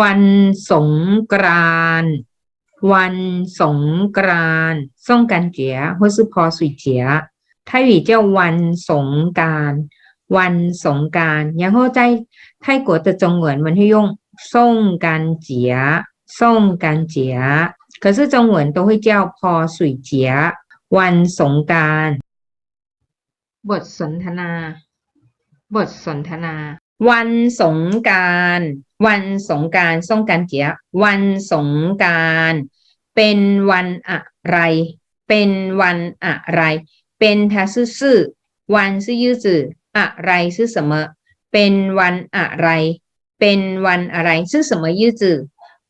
วันสงกรานต์วันสงกรานต์送感节或是泼水节泰语叫วันสงกรารวันสงกราร然后在泰国的中文我们会用送干节送干节可是中文都会叫泼水节วันสงกรารบทสนทนา บทสนทนา วันสงกรารวันสงกรารส่งกันเจียวันสงกรารเป็นวันอะไร เป็นวันอะไร เป็น它是是วัน是日子อะไร是什么เป็นวันอะไร เป็นวันอะไร是什么日子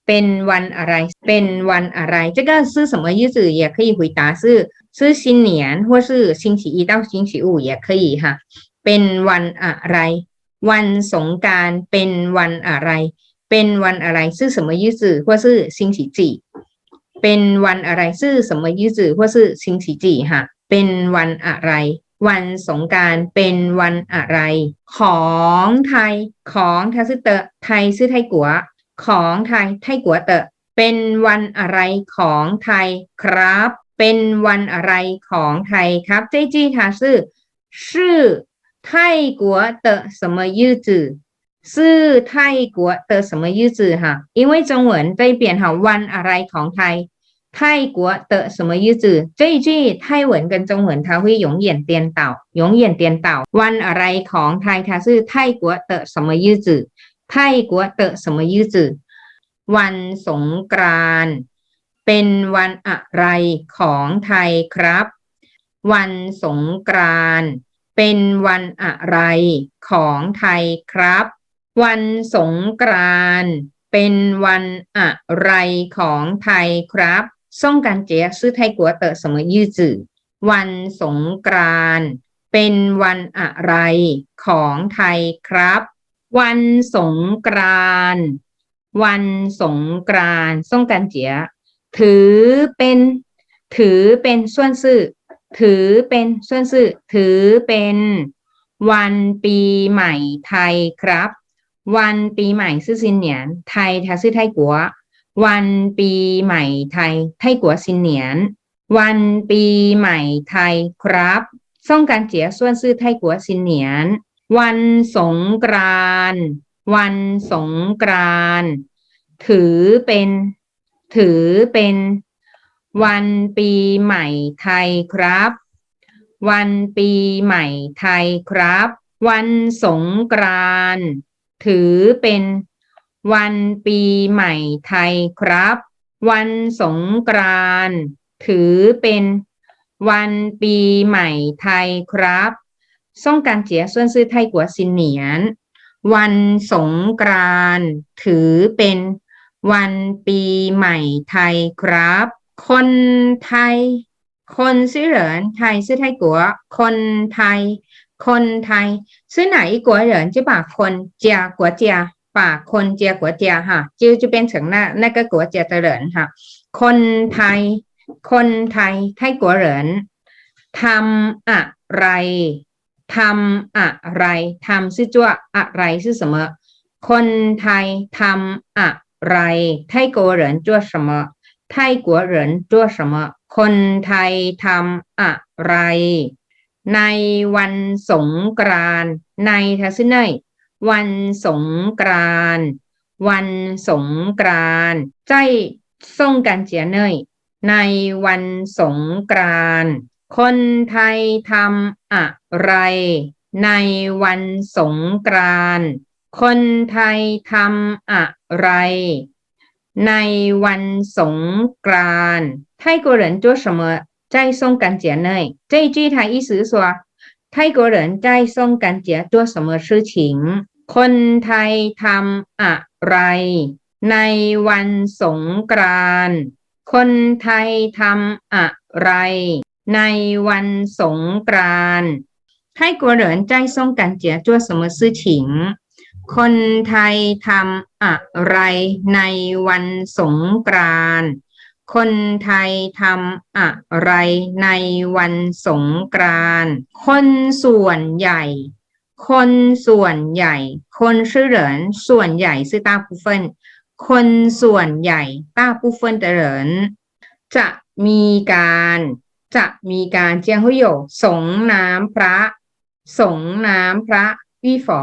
เป็นวันอะไร เป็นวันอะไร这个是什么日子也可以回答是是新年或是星期一到星期五也可以哈เป็นวันอะไร วันสงการเป็นวันอะไร เป็นวันอะไรซื่อสมยยี่จื่อว่าซื่อสิงสีจีเป็นวันอะไรซื่อสมยยี่จื่อว่าซื่อสิงสีจีฮะเป็นวันอะไร วันสงการเป็นวันอะไร ของไทยของทาซึเตะไทยซื่อไทยกัวของไทยไทยกัวเตะเป็นวันอะไรของไทยครับ เป็นวันอะไรของไทยครับเจจีทาซื่อชื่อ 泰国的什么日子是泰国的什么日子哈因为中文ได้เปลี่ยนค่ะวันอะไรของไทย泰国的什么日子这一句泰文跟中文它会永远颠倒永远颠倒วันอะไรของไทย它是泰国的什么日子泰国的什么日子วันสงกรานต์เป็นวันอะไรของไทยครับ วันสงกรานต์ เป็นวันอะไรของไทยครับ วันสงกรานเป็นวันอะไรของไทยครับซ่งการเจียซื้อไทยกัวเตอเสมอยืดจื่อวันสงกรานเป็นวันอะไรของไทยครับ วันสงกรานวันสงกรานต์ซ่งการเจียถือเป็น ถือเป็นส่วนซื้อ ถือเป็นส่วนซื่อถือเป็นวันปีใหม่ไทยครับ วันปีใหม่ซื่อสินเหนียนไทยทาซื่อไทยกัว วันปีใหม่ไทยไทยกัวสินเหนียน วันปีใหม่ไทยครับส่งการเจียส่วนซื่อไทยกัวสินเหนียน วันสงกรานวันสงกรานถือเป็น ถือเป็น วันปีใหม่ไทยครับ วันปีใหม่ไทยครับ วันสงกรานถือเป็นวันปีใหม่ไทยครับ วันสงกรานถือเป็นวันปีใหม่ไทยครับส่งการเจียส่วนซื่อไทยกัวสินเหนียน วันสงกรานถือเป็นวันปีใหม่ไทยครับ คนไทย คนซื้อเหรินไทยซื้อไทยกัว คนไทย คนไทย ซื้อไหนกัวเหรินจะปากคนเจียกัวเจียปากคนเจียกัวเจียค่ะจือจะเป็นเสีงหน้านั่นก็กัวเจียตะเหรินค่ะ คนไทย คนไทย ไทยกัวเหรินทำอะไรทำอะไรทำซื้อจ้วอะไรซื้อเสมอ คนไทยทำอะไรไทยกัวเหรินจ้วเสมอ ไทยกัวเหรินจ้วสมะคนไทยทำอะไร ในวันสงกรานในทัศนัยวันสงกรานวันสงกรานใจส่งกันเจียเนยในวันสงกรานคนไทยทำอะไร ในวันสงกรานคนไทยทำอะไร ในวันสงกรานต์泰国人做什么在送感节内这一句它意思是说泰国人在送感节做什么事情คนไทยทำอะไร ในวันสงกรานต์คนไทยทำอะไร ในวันสงกรานต์泰国人在送感节做什么事情 คนไทยทำอะไรในวันสงกรานต์คนไทยทำอะไรในวันสงกรานต์คนส่วนใหญ่ คนส่วนใหญ่ คนชื่อเหรินส่วนใหญ่ซื้อต้าผู้เฟินคนส่วนใหญ่ต้าผู้เฟินเตรินจะมีการจะมีการเจียงหุยโยสงน้ำพระ สงน้ำพระวี่ฝอ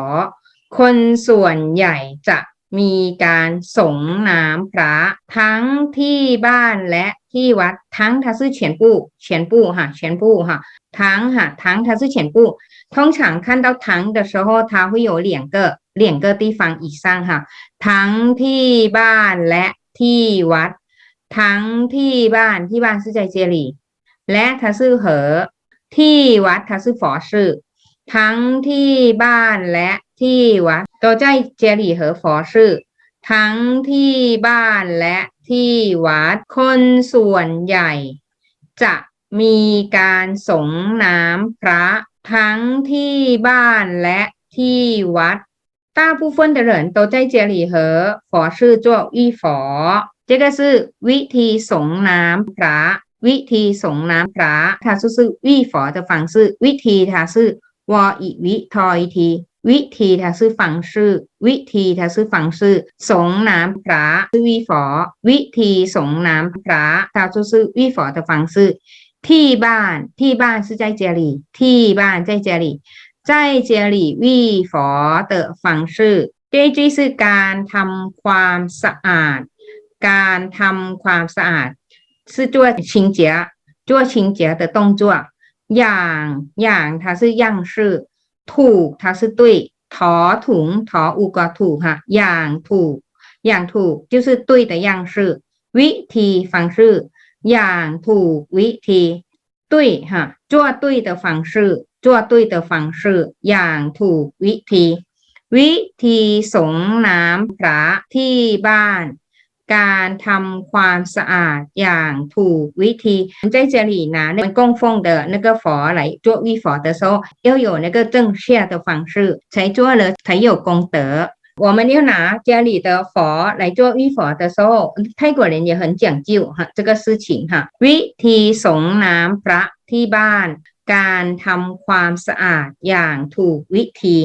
คนส่วนใหญ่จะมีการสงน้ำพระ ทั้งที่บ้านและที่วัดทั้งทาซื่อเฉียนปู้เฉียนปู้ค่ะเฉียนปู้ค่ะทั้งค่ะทั้งทาซื่อเฉียนปู้通常看到糖的时候，它会有两个两个地方以上哈，ทั้งที่บ้านและที่วัด ทั้งที่บ้านที่บ้าน是在这里และ它是和ที่วัด它是佛寺ทั้งที่บ้านและ ที่วัด都在这里和佛寺ทั้งที่บ้านและที่วัด คนส่วนใหญ่ จะมีการสงน้ำพระ ทั้งที่บ้านและที่วัด大部分的人都在这里和佛寺做浴佛这个是วิธีสงน้ำพระ วิธีสงน้ำพระ它就是浴佛的方式วิธี它是วออีวิทออีที วิธีทาซื้อฟังชื่อ วิธีทาซื้อฟังชื่อ สงน้ำพระซื่อวีฝอ วิธีสงน้ำพระทาซื้อซื่อวีฝอทาฟังชื่อที่บ้านที่บ้านซื้อใจเจรีที่บ้านใจเจรีใจเจรีวีฝอเตอฟังชื่อเจจีคือการทำความสะอาด การทำความสะอาดซื้อจั่วชิงเจียจั่วชิงเจียเตอตงจั่วอย่างอย่างทาซื่อย่างชื่อ ถูก它是对ถอถุงถออุกอถูกค่ะอย่างถูกอย่างถูก就是对的样式วิธี方式อย่างถูกวิธี对ค่ะ做对的方式做对的方式อย่างถูกวิธี วิธีสงน้ำพระที่บ้าน การทำความสะอาดอย่างถูกวิธี在这里拿那个供奉的那个佛来做浴佛的时候，要有那个正确的方式，才做了才有功德。我们要拿家里的佛来做浴佛的时候，泰国人也很讲究哈这个事情哈。วิธีสงน้ำพระที่บ้าน การทำความสะอาดอย่างถูกวิธี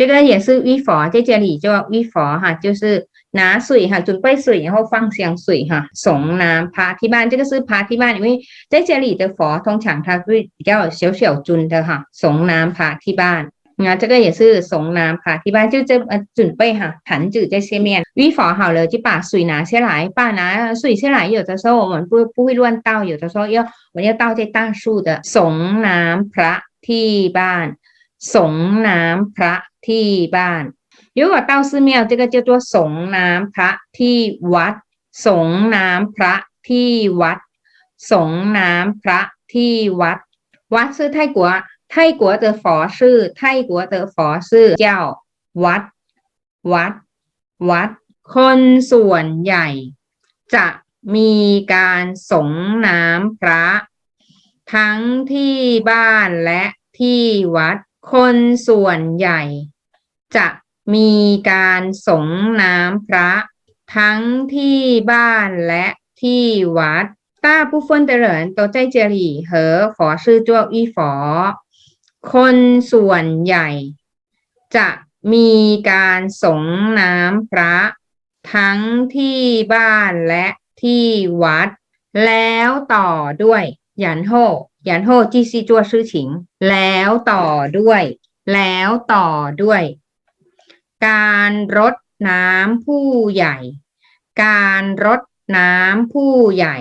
这个也是浴佛，在这里叫浴佛哈，就是拿水哈，准备水，然后放香水哈，送拿帕提曼，这个是帕提曼，因为在这里的佛通常它会比较小小尊的哈，送拿帕提曼。那这个也是送拿帕提曼，就这呃准备哈，盘子在下面，浴佛好了就把水拿下来，把拿水下来，有的时候我们不不会乱倒，有的时候要我们要倒在大树的送拿帕提曼，送拿帕。 ที่บ้าน สงน้ำพระที่บ้าน如果到寺庙这个叫做สงน้ำพระที่วัด สงน้ำพระที่วัด สงน้ำพระที่วัด วัด是泰国泰国的佛寺泰国的佛寺叫วัด วัด วัด คนส่วนใหญ่ จะมีการสงน้ำพระ ทั้งที่บ้านและที่วัด คนส่วนใหญ่ จะมีการสงน้ำพระ ทั้งที่บ้านและที่วัด大部分的人都在这里和佛寺做浴佛คนส่วนใหญ่ จะมีการสงน้ำพระ ทั้งที่บ้านและที่วัด แล้วต่อด้วยหยันโฮ หยันโฮจีซีจัวชื่อฉิง แล้วต่อด้วย แล้วต่อด้วย การรดน้ำผู้ใหญ่ การรดน้ำผู้ใหญ่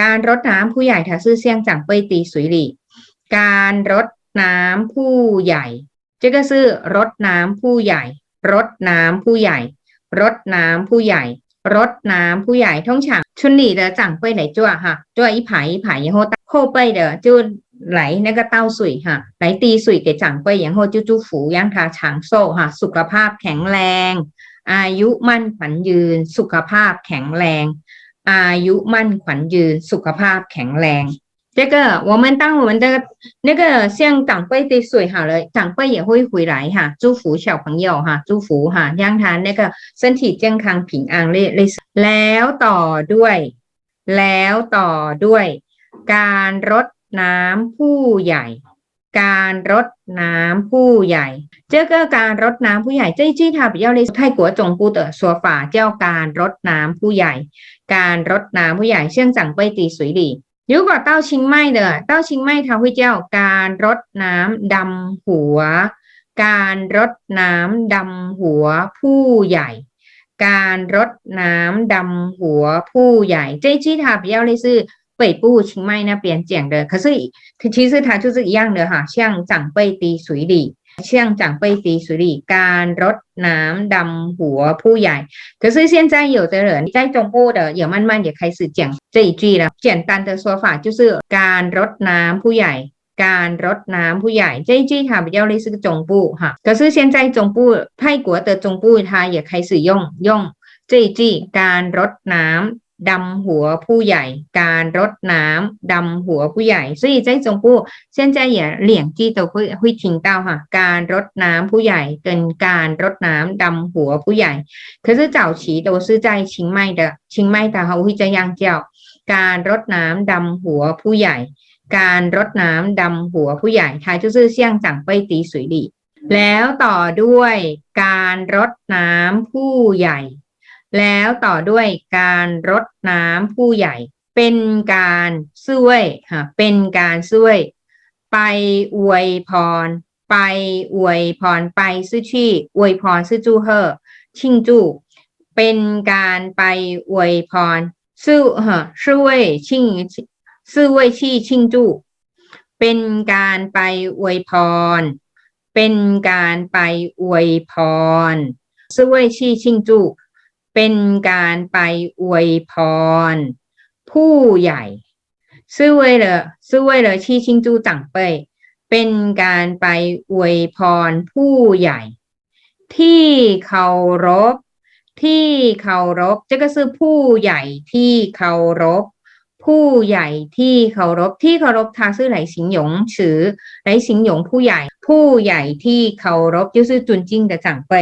การรดน้ำผู้ใหญ่ถ้าซื่อเสียงจังเปยตีสุยหลีการรดน้ำผู้ใหญ่这个是รดน้ำผู้ใหญ่ รดน้ำผู้ใหญ่ รดน้ำผู้ใหญ่ รดน้ำผู้ใหญ่通常村里的长辈来做哈做一排一排然后 后辈的就来那个倒水哈来滴水给长辈然后就祝福让他长寿哈สุขภาพแข็งแรง อายุมั่นขวัญยืน สุขภาพแข็งแรง อายุมั่นขวัญยืน สุขภาพแข็งแรง 这个我们当我们的那个像长辈的水好了，长辈也会回来哈，祝福小朋友哈，祝福哈，让他那个身体健康平安类类似。แล้วต่อด้วย แล้วต่อด้วย การรดน้ำผู้ใหญ่ การรดน้ำผู้ใหญ่ เจ้าก็การรดน้ำผู้ใหญ่เจ้าจี้ทับเย้าเลยไทยกัวจงปูเต๋อสัวฝ่าเจ้าการรดน้ำผู้ใหญ่ การรดน้ำผู้ใหญ่เชื่องจังไปตีสุยดียุก่อเต้าชิงไม่เด้อเต้าชิงไม่ทาหุ่เจ้าการรดน้ำดำหัว การรดน้ำดำหัวผู้ใหญ่ การรดน้ำดำหัวผู้ใหญ่ เจ้าจี้ทับเย้าเลยซื่อ 北部清迈那边讲的，可是其实它就是一样的哈，像长辈滴水里，像长辈滴水里，การรดน้ำดำหัวผู้ใหญ่ 可是现在有的人在中部的也慢慢也开始讲这一句了。简单的说法就是การรดน้ำผู้ใหญ่ การรดน้ำผู้ใหญ่这一句它比较类似中部哈，可是现在中部泰国的中部它也开始用用这一句การรดน้ำ ดำหัวผู้ใหญ่ การรดน้ำดำหัวผู้ใหญ่所以在中部现在也两句都会会听到哈การรดน้ำผู้ใหญ่跟การรดน้ำดำหัวผู้ใหญ่可是早期都是在清迈的清迈它会这样叫การรดน้ำดำหัวผู้ใหญ่ การรดน้ำดำหัวผู้ใหญ่它就是像长辈滴水里แล้วต่อด้วยการรดน้ำผู้ใหญ่ แล้วต่อด้วยการรดน้ำผู้ใหญ่ เป็นการช่วยค่ะเป็นการช่วย ไปอวยพร ไปอวยพรไปซื่อชี่อวยพรซื่อจูเฮอชิงจูเป็นการไปอวยพรซื่อฮะซื่อเว่ยชิงซื่อเว่ยชี่ชิงจูเป็นการไปอวยพร เป็นการไปอวยพรซื่อเว่ยชี่ชิงจู เป็นการไปอวยพร ผู้ใหญ่ซื่อเวยเลอซื่อเวยเลอชี้ชิงจูต่างเปเป็นการไปอวยพรผู้ใหญ่ ที่เคารพ ที่เคารพจะก็ซื้อผู้ใหญ่ที่เคารพ ผู้ใหญ่ที่เคารพที่เคารพทาซื่อไหลสิงหยงฉือไหลสิงหยงผู้ใหญ่ ผู้ใหญ่ที่เคารพจะซื้อจุนจิ้งแต่สั่งไป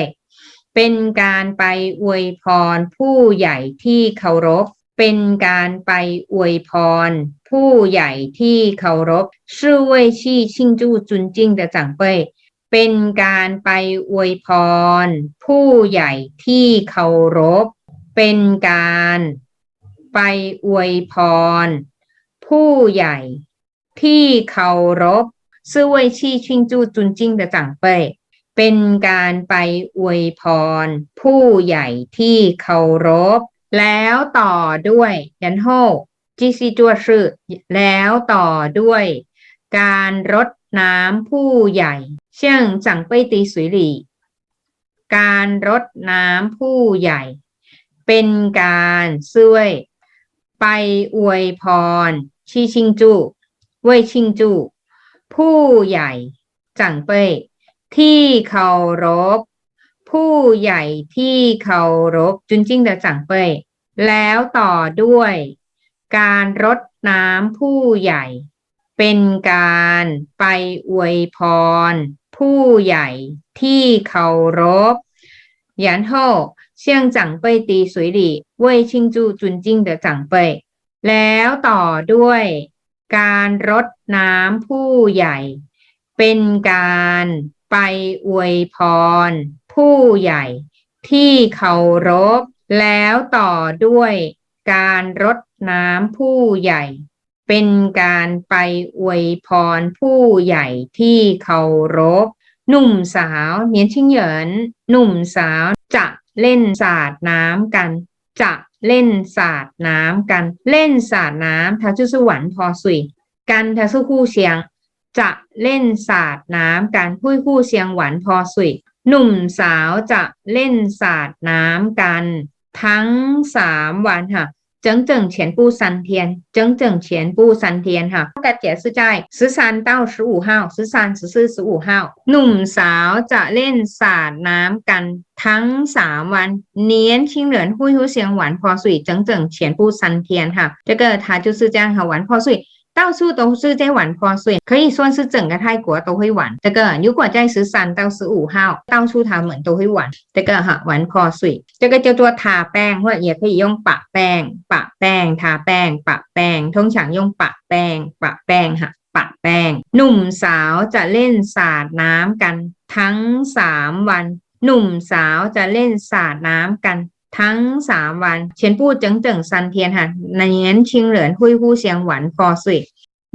เป็นการไปอวยพรผู้ใหญ่ที่เคารพ เป็นการไปอวยพรผู้ใหญ่ที่เคารพชื่อเว่ยชี่ชิงจู้จุนจิงจะจังเปเป็นการไปอวยพร ผู้ใหญ่ที่เคารพ เป็นการไปอวยพร ผู้ใหญ่ที่เคารพซื่อเว่ยชี่ชิงจู้จุนจิงจะจังเป เป็นการไปอวยพร ผู้ใหญ่ที่เคารพ แล้วต่อด้วยยันโฮจีซีจัวชื่อแล้วต่อด้วย การรดน้ำผู้ใหญ่เช่นจังไปตีสุยหลีการรดน้ำผู้ใหญ่ เป็นการช่วย ไปอวยพร ชีชิงจูเว่ยชิงจู ผู้ใหญ่จังเป้ย ที่เคารพ ผู้ใหญ่ที่เคารพจุนจิ้งเดจังเป้ยแล้วต่อด้วย การรดน้ำผู้ใหญ่ เป็นการไปอวยพร ผู้ใหญ่ที่เคารพ然后向长辈滴水里为庆祝尊敬的长辈แล้วต่อด้วย การรดน้ำผู้ใหญ่ เป็นการ ไปอวยพร ผู้ใหญ่ที่เคารพ แล้วต่อด้วยการรดน้ำผู้ใหญ่ เป็นการไปอวยพรผู้ใหญ่ที่เคารพ หนุ่มสาวเนียนชิงเหยินหนุ่มสาวจะเล่นสาดน้ำกัน จะเล่นสาดน้ำกัน เล่นสาดน้ำทาจุสวรรค์พอสุยกันทาสู้คู่เชียง จะเล่นสาดน้ำกันพุ้ยคู่เชียงหวันพอสุยหนุ่มสาวจะเล่นสาดน้ำกัน ทั้งสามวันค่ะเจิงเจิงเฉียนปูซันเทียนเจิงเจิงเฉียนปูซันเทียนค่ะกระเจียซื่อใจซื้อซานเต้าซื้อู่ห้าวซื้ซานซื้ซื่อซื้อู่ห้าวหนุ่มสาวจะเล่นสาดน้ำกัน ทั้งสามวันเนียนชิงเหรินหุ้ยหุ้ยเสียงหวานพอสุยเจิงเจิงเฉียนปูซันเทียนค่ะจะเกิดทาจุซื่อจ้างค่ะหวานพอสุย 到处都是在玩泼水，可以说是整个泰国都会玩这个。如果在十三到十五号，到处他们都会玩这个哈，玩泼水，这个叫做ทาแป้ง或者也可以用ปะแป้งปะแป้งทาแป้งปะแป้ง通常用ปะแป้งปะแป้ง哈ป ปะแป้ง หนุ่มสาวจะเล่นสาดน้ำกัน ทั้งสามวัน หนุ่มสาวจะเล่นสาดน้ำกัน ทั้งสามวันเฉียนปู้เจิงเจิงซันเทียนฮันในเน้นชิงเหรินหุยผู้เสียงหวันฟอสุย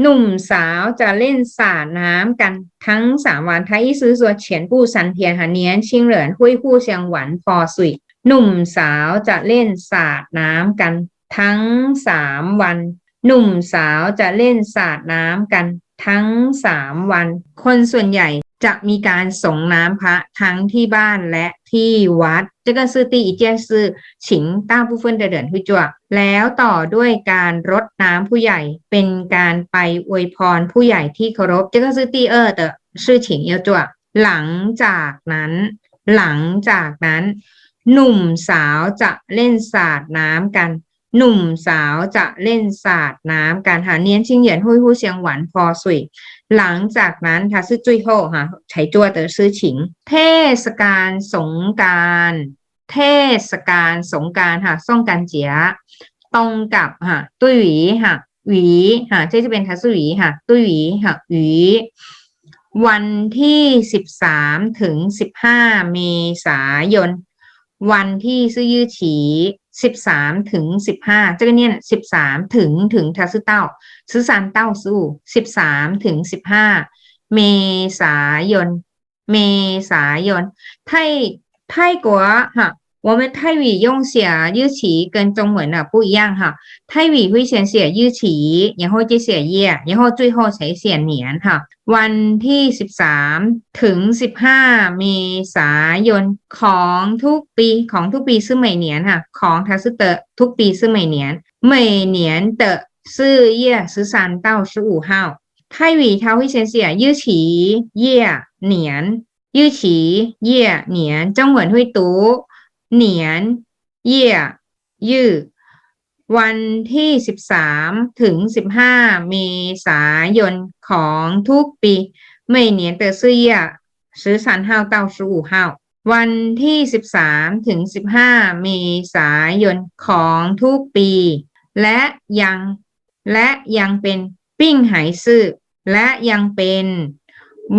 หนุ่มสาวจะเล่นสาดน้ำกันทั้งสามวันท้ายซื้อส่วนเฉียนผู้ซันเทียนหันเนียนชิงเหรินหุยผู้เสียงหวันฟอสุยหนุ่มสาวจะเล่นสาดน้ำกัน ทั้งสามวัน หนุ่มสาวจะเล่นสาดน้ำกัน ทั้งสามวัน คนส่วนใหญ่ จะมีการส่งน้ำพระทั้งที่บ้านและที่วัด这个是第一件事请大部分的人会做แล้วต่อด้วยการรดน้ำผู้ใหญ่ เป็นการไปอวยพรผู้ใหญ่ที่เคารพ这个是第二的事情要做หลังจากนั้น หลังจากนั้น หนุ่มสาวจะเล่นสาดน้ำกัน หนุ่มสาวจะเล่นสาดน้ำกันค่ะเนียนชิงเหยียนหุยหู้เสียงหวานพอสุย หลังจากนั้นค่ะซื้อจุ้ยโฮค่ะใช้จั่วเตอซื้อฉิง เทศกาลสงการเทศกาลสงการค่ะส่องการเจียตรงกับค่ะตุ้ยหวีค่ะหวีค่ะที่จะเป็นทัศหวีค่ะตุ้ยหวีค่ะหวีวันที่สิบสามถึงสิบห้าเมษายน วันที่ซื้อยื้อฉี สิบสามถึงสิบห้าเจ้าเนี่ยสิบสามถึงถึงทาซึเต้าซื้อซานเต้าสู้สิบสามถึงสิบห้าเมษายน เมษายนไทยไทยกัวฮะ 我们泰语用写日期跟中文的不一样哈，泰语会先写日期，然后就写月，然后最后才写年哈。วันที่สิบสามถึงสิบห้าเมษายนของทุกปีของทุกปี是每年哈，ของ它是的ทุกปี是每年，每年的四月十三到十五号。泰语它会先写日期、月、年，日期、月、年，中文会读 เหนียน เยี่ยยืวันที่ 13 ถึง 15 เมษายนของทุกปี ไม่เหนียนเตอร์ซื่อเยี่ยซื้อสันห้าวเต้าสู่ห้าววันที่ 13 ถึง 15 เมษายนของทุกปี และยังและยังเป็นปิ้งไหซื่อและยังเป็น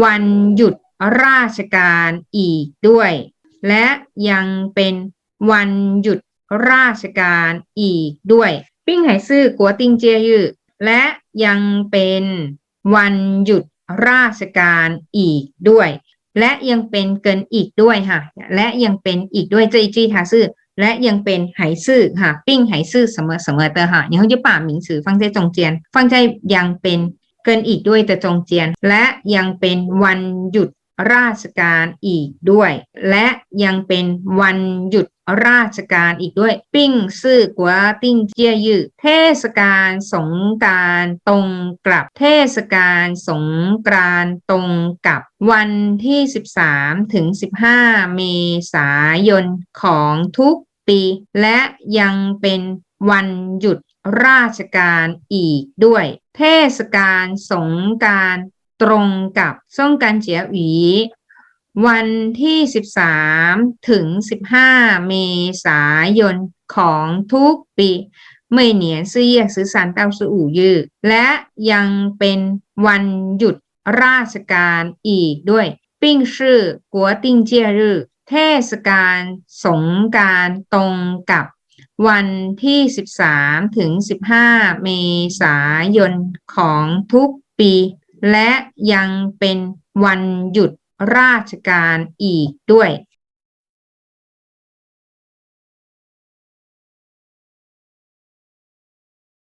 วันหยุดราชการอีกด้วย และยังเป็นวันหยุดราชการอีกด้วย ปิ้งไหซื่อกัวติงเจียยือและยังเป็นวันหยุดราชการอีกด้วย และยังเป็นเกินอีกด้วยค่ะ และยังเป็นอีกด้วยจีจีทาซื่อและยังเป็นไหซื่อค่ะ ปิ้งไหซื่อเสมอเสมอเตอค่ะยังเจะป่าหมิงสือฟังใจจงเจียน ฟังใจยังเป็นเกินอีกด้วยแต่จงเจียน และยังเป็นวันหยุด ราชการอีกด้วย และยังเป็นวันหยุดราชการอีกด้วย ปิ้งซื่อกัวติ้งเจียยือเทศกาลสงการตรงกับเทศกาลสงกานต์ตรงกับวันที่ 13 ถึง 15 เมษายนของทุกปี และยังเป็นวันหยุดราชการอีกด้วย เทศกาลสงการ ตรงกับซ่งกันเจียหวี วันที่ 13 ถึง 15 เมษายนของทุกปีไม่เหนียนซื่อเยียกซื้อสันเต้าซู่อู่ยือและยังเป็นวันหยุดราชการอีกด้วย ปิ้งชื่อกัวติงเจียรื้อเทศกาลสงการตรงกับวันที่ 13 ถึง 15 เมษายนของทุกปี และยังเป็นวันหยุดราชการอีกด้วย